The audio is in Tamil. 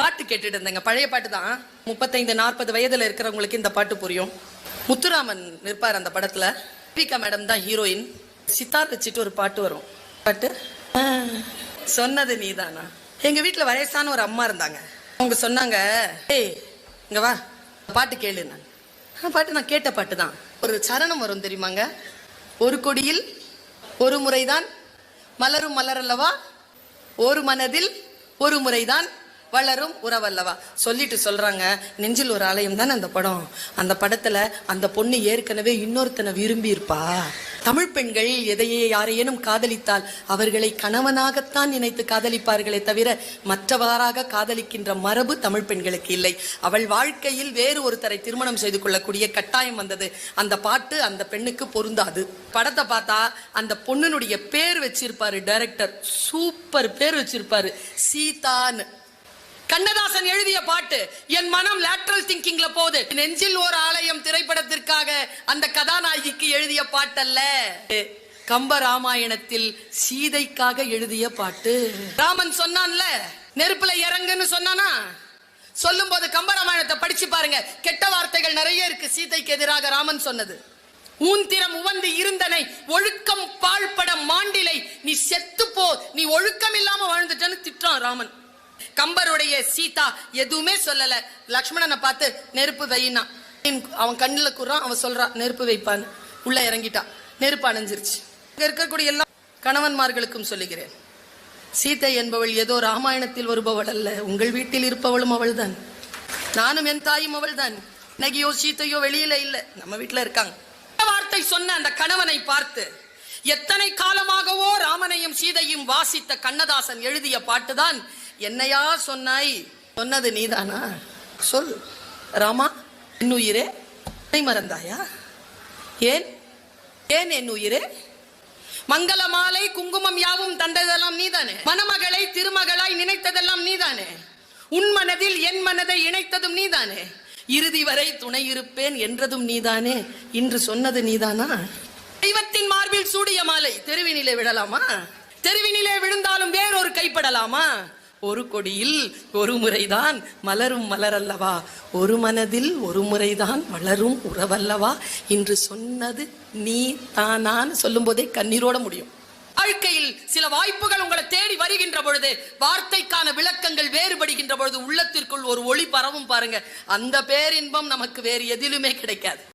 பாட்டு கேட்டுட்டு இருந்தேங்க. பழைய பாட்டு தான். முப்பத்தைந்து நாற்பது வயதுல இருக்கிறவங்களுக்கு இந்த பாட்டு புரியும். முத்துராமன் நிற்பார் அந்த படத்துல. தீபிகா மேடம் தான் ஹீரோயின். சித்தார் வச்சுட்டு ஒரு பாட்டு வரும். பாட்டு சொன்னது நீதானா? எங்க வீட்டுல வயசான ஒரு அம்மா இருந்தாங்க. அவங்க சொன்னாங்க ஏய் இங்க வா. பாட்டு கேளு நான். பாட்டு நான் கேட்ட பாட்டு தான். ஒரு சரணம் வரும் தெரியுமாங்க? ஒரு கொடியில் ஒரு முறைதான் மலரும் மலரல்லவா? ஒரு மனதில் ஒரு முறைதான் வளரும் உறவல்லவா? சொல்லிட்டு சொல்றாங்க. நெஞ்சில் ஒரு ஆலயம் தான் அந்த படம்? அந்த படத்துல அந்த பொண்ணு ஏற்கனவே இன்னொருத்தனை விரும்பி இருப்பா தமிழ் பெண்கள் எதையே யாரையேனும் காதலித்தால் அவர்களை கணவனாகத்தான் நினைத்து காதலிப்பார்களே தவிர மற்றவாறாக காதலிக்கின்ற மரபு தமிழ் பெண்களுக்கு இல்லை. அவள் வாழ்க்கையில் வேறு ஒருத்தரை திருமணம் செய்து கொள்ளக்கூடிய கட்டாயம் வந்தது. அந்த பாட்டு அந்த பெண்ணுக்கு பொருந்தாது. படத்தை பார்த்தா அந்த பொண்ணுனுடைய பேர் வச்சிருப்பாரு டைரக்டர். சூப்பர் பேர் வச்சிருப்பாரு. சீதான்னு. கண்ணதாசன் எழுதிய பாட்டு என் மனம் லேட்ரல் திங்கிங்ல போகுது. நெஞ்சில் ஒரு ஆலயம் திரைப்படத்திற்காக அந்த கதாநாயகிக்கு எழுதிய பாட்டல்ல. கம்ப ராமாயணத்தில் சீதைக்காக எழுதிய பாட்டு. ராமன் சொன்னான்ல நெருப்புல இறங்குன்னு சொன்னானா? சொல்லும் போது கம்பராமாயணத்தை படிச்சு பாருங்க. கெட்ட வார்த்தைகள் நிறைய இருக்கு. சீதைக்கு எதிராக ராமன் சொன்னது. ஊந்திரம் உவந்து இருந்தனை ஒழுக்கம் பாழ்பட மாண்டிலை. நீ செத்து போ. நீ ஒழுக்கம் இல்லாம வாழ்ந்துட்டேன்னு திட்டுறான் ராமன். கம்பருடைய சீதா எதுவுமே சொல்லல. லக்ஷ்மணனை பார்த்து நெருப்பு வையினா. அவன் கண்ணுல கூறான் அவன் சொல்றான் நெருப்பு வைப்பான்னு. உள்ள இறங்கிட்டான் நெருப்பு அணைஞ்சிருச்சு. இங்க இருக்கக்கூடிய எல்லா கணவன்மார்களுக்கும் சொல்லுகிறேன். சீதை என்பவள் ஏதோ ராமாயணத்தில் வருபவள் அல்ல. உங்கள் வீட்டில் இருப்பவளும் அவள்தான். நானும் என் தாயும் அவள் தான் நகையோ சீத்தையோ வெளியில இல்ல. நம்ம வீட்டுல இருக்காங்க. வார்த்தை சொன்ன அந்த கணவனை பார்த்து எத்தனை காலமாகவோ ராமனையும் சீதையும் வாசித்த கண்ணதாசன் எழுதிய பாட்டுதான் என்னையா சொன்னாய்? சொன்னது நீதானா? சொல். ராமா என் உயிரே என்னை மறந்தாயா? ஏன்? ஏன் என் உயிரே? மங்கள மாலை குங்குமம் யாவும் தந்ததெல்லாம் நீதானே? மணமகளை திருமகளாய் நினைத்ததெல்லாம் நீதானே? உன் மனதில் என் மனதை இணைத்ததும் நீதானே? இறுதி வரை துணை இருப்பேன் என்றதும் நீதானே? இன்று சொன்னது நீதானா? தெய்வத்தின் மார்பில் சூடிய மாலை தெருவினிலே விழலாமா? தெருவினிலே விழுந்தாலும் வேறொரு கைப்படலாமா? ஒரு கொடியில் ஒரு முறைதான் மலரும் மலரல்லவா? ஒரு மனதில் ஒரு முறைதான் வளரும் உறவல்லவா? என்று சொன்னது நீ தானான்னு சொல்லும் போதே கண்ணீரோட முடியும். வாழ்க்கையில் சில வாய்ப்புகள் உங்களை தேடி வருகின்ற பொழுது வார்த்தைக்கான விளக்கங்கள் வேறுபடுகின்ற பொழுது உள்ளத்திற்குள் ஒரு ஒளி பரவும் பாருங்க. அந்த பேரின்பம் நமக்கு வேறு எதிலுமே கிடைக்காது.